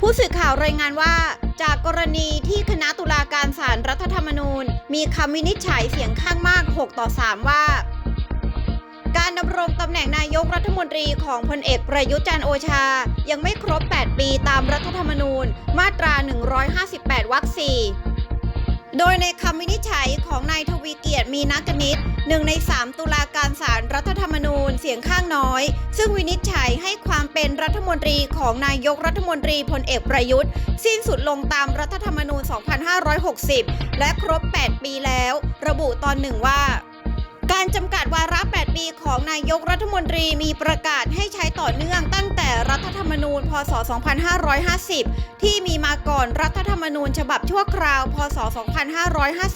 ผู้สื่อข่าวรายงานว่า จากกรณีที่คณะตุลาการศาลรัฐธรรมนูญ มีคำวินิจฉัยเสียงข้างมาก 6 ต่อ 3 ว่า การดำรงตำแหน่งนายกรัฐมนตรีของพลเอกประยุทธ์จันโอชา ยังไม่ครบ 8 ปีตามรัฐธรรมนูญ มาตรา 158 วรรค 4 โดยในคำวินิจฉัยของนายทวีเกียรติมีนักนิตหนึ่งใน 3 ตุลาการศาลรัฐธรรมนูญเสียงข้างน้อย ซึ่งวินิจฉัยให้ความ เป็นรัฐมนตรีของนายกรัฐมนตรีพลเอกประยุทธ์ สิ้นสุดลงตามรัฐธรรมนูญ 2560 และครบ 8 ปีแล้ว ระบุตอนหนึ่งว่าการจำกัดวาระ 8 ปีของนายกรัฐมนตรีมีประกาศให้ใช้ต่อเนื่องตั้งแต่รัฐธรรมนูญ พศ 2550 ที่มีมาก่อนรัฐธรรมนูญฉบับชั่วคราว พศ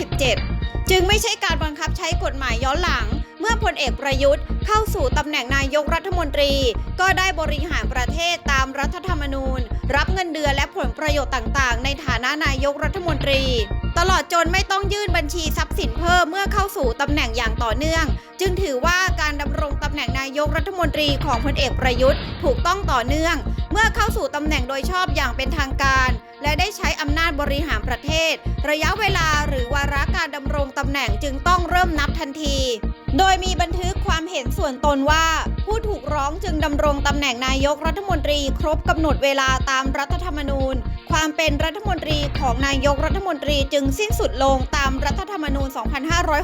2557 จึงไม่ใช่การบังคับใช้กฎหมายย้อนหลัง เมื่อพลเอกประยุทธ์เข้าสู่ตำแหน่งนายกรัฐมนตรี ก็ได้บริหารประเทศตามรัฐธรรมนูญ รับเงินเดือนและผลประโยชน์ต่างๆ ในฐานะนายกรัฐมนตรี ตลอดจนไม่ต้องยื่นบัญชีทรัพย์สินเพิ่มเมื่อเข้าสู่ตำแหน่งอย่างต่อเนื่อง จึงถือว่าการดำรงตำแหน่งนายกรัฐมนตรีของพลเอกประยุทธ์ถูกต้องต่อเนื่อง เมื่อเข้าสู่ตำแหน่งโดยชอบอย่างเป็นทางการ และได้ใช้อำนาจบริหารประเทศ ระยะเวลาหรือาระการดำรงตำแหน่งจึงต้องเริ่มนับทันที โดยมีบันทึกความเห็นส่วนตนว่า ผู้ถูกร้องจึงดำรงตำแหน่งนายกรัฐมนตรีครบกำหนดเวลาตามรัฐธรรมนูญ ความเป็นรัฐมนตรีของนายกรัฐมนตรีจึงสิ้นสุดลงตามรัฐธรรมนูญ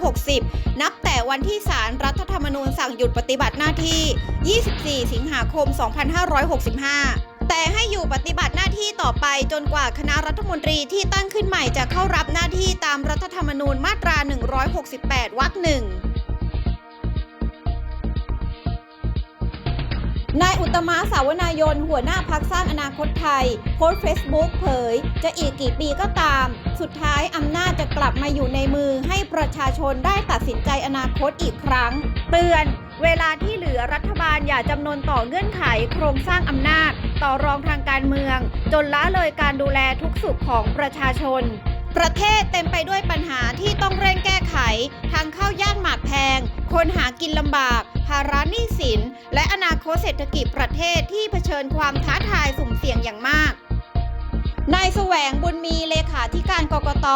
2560 นับแต่วันที่ศาลรรัฐธรรมนูญสั่งหยุดปฏิบัติหน้าที่ 24 สิงหาคม 2565 แต่ให้อยู่ปฏิบัติหน้าที่ต่อไปจนกว่าคณะรัฐมนตรีที่ตั้งขึ้นใหม่จะเข้ารับหน้าที่ตามรัฐธรรมนูญมาตรา 168 วรรคหนึ่งนายอุตมะสาวนายน หัวหน้าพักสร้างอนาคตไทย โพสต์เฟซบุ๊กเผย จะอีกกี่ปีก็ตาม สุดท้ายอำนาจจะกลับมาอยู่ในมือให้ประชาชนได้ตัดสินใจอนาคตอีกครั้ง เตือน เวลาที่เหลือรัฐบาลอย่าจำนวนต่อเงื่อนไข โครงสร้างอำนาจ ต่อรองทางการเมือง จนละเลยการดูแลทุกสุขของประชาชน ประเทศเต็มไปด้วยปัญหาที่ต้องเร่งแก้ไข ทางเข้าย่านหมากแพง คนหากินลำบาก ภาระหนี้สิน และอนาคตเศรษฐกิจประเทศที่เผชิญความท้าทายสุ่มเสี่ยงอย่างมาก แสวงบุญมีเลขาธิการกกต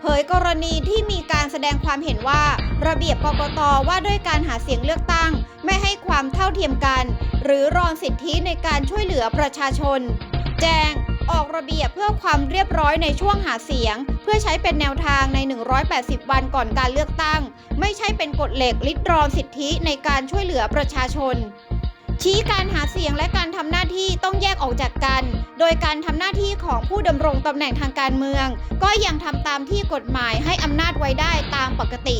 เผยกรณีที่มีการแสดงความเห็นว่า ระเบียบกกตว่าด้วยการหาเสียงเลือกตั้ง ไม่ให้ความเท่าเทียมกัน หรือรอนสิทธิในการช่วยเหลือประชาชน แจ้งออกระเบียบเพื่อความเรียบร้อยในช่วงหาเสียง เพื่อใช้เป็นแนวทางใน 180 วันก่อนการเลือกตั้ง ไม่ใช่เป็นกฎเหล็กลิดรอนสิทธิในการช่วยเหลือประชาชน ชี้การหาเสียงและการทำหน้าที่ต้องแยกออกจากกัน โดยการทำหน้าที่ของผู้ดำรงตำแหน่งทางการเมือง ก็ยังทำตามที่กฎหมายให้อำนาจไว้ได้ตามปกติ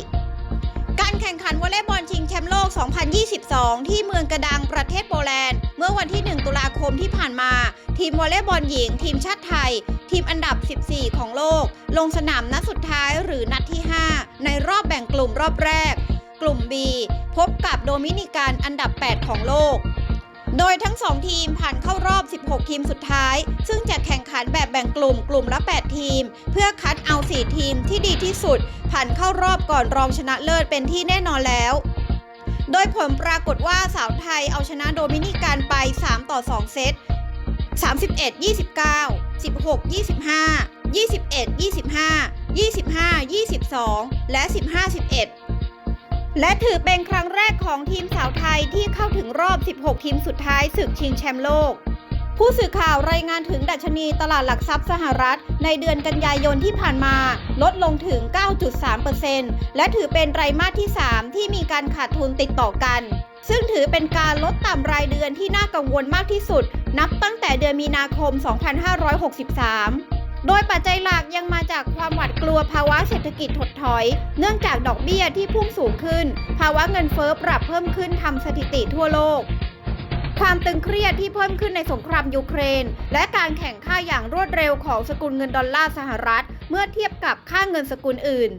การแข่งขันวอลเลย์บอลชิงแชมป์โลก 2022 ที่เมืองกระดังประเทศโปแลนด์ เมื่อวันที่ 1 ตุลาคมที่ผ่านมา ทีมวอลเลย์บอลหญิง ทีมชาติไทย ทีมอันดับ 14 ของโลก ลงสนามนัดสุดท้ายหรือนัดที่ 5 ในรอบแบ่งกลุ่มรอบแรกก ลุ่ม B พบกับโดมินิกันอันดับ 8 ของโลก โดยทั้ง 2 ทีมผ่านเข้ารอบ 16 ทีมสุดท้าย ซึ่งจะแข่งขันแบบแบ่งกลุ่มกลุ่มละ 8 ทีม เพื่อคัดเอา 4 ทีมที่ดีที่สุด ผ่านเข้ารอบก่อนรองชนะเลิศเป็นที่แน่นอนแล้วโดยผลปรากฏว่าสาวไทยเอาชนะโดมินิกันไป 3 ต่อ 2 เซต 31 29 16 25 21 25 25 22 และ 15 11 และถือเป็นครั้งแรกของทีมสาวไทยที่เข้าถึงรอบ 16 ทีมสุดท้ายศึกชิงแชมป์โลก ผู้สื่อข่าวรายงานถึงดัชนีตลาดหลักทรัพย์สหรัฐ ในเดือนกันยายนที่ผ่านมา ลดลงถึง 9.3%และถือเป็นไตรมาสที่ 3 ที่มีการขาดทุนติดต่อกัน ซึ่งถือเป็นการลดต่ำรายเดือนที่น่ากังวลมากที่สุด นับตั้งแต่เดือนมีนาคม 2563 โดยปัจจัยหลักยังมาจากความหวาดกลัวภาวะเศรษฐกิจถดถอย เนื่องจากดอกเบี้ยที่พุ่งสูงขึ้น ภาวะเงินเฟ้อปรับเพิ่มขึ้นทำสถิติทั่วโลก ความตึงเครียดที่เพิ่มขึ้นในสงครามยูเครน และการแข่งข้าอย่างรวดเร็วของสกุลเงินดอลลาร์สหรัฐ เมื่อเทียบกับค่าเงินสกุลอื่น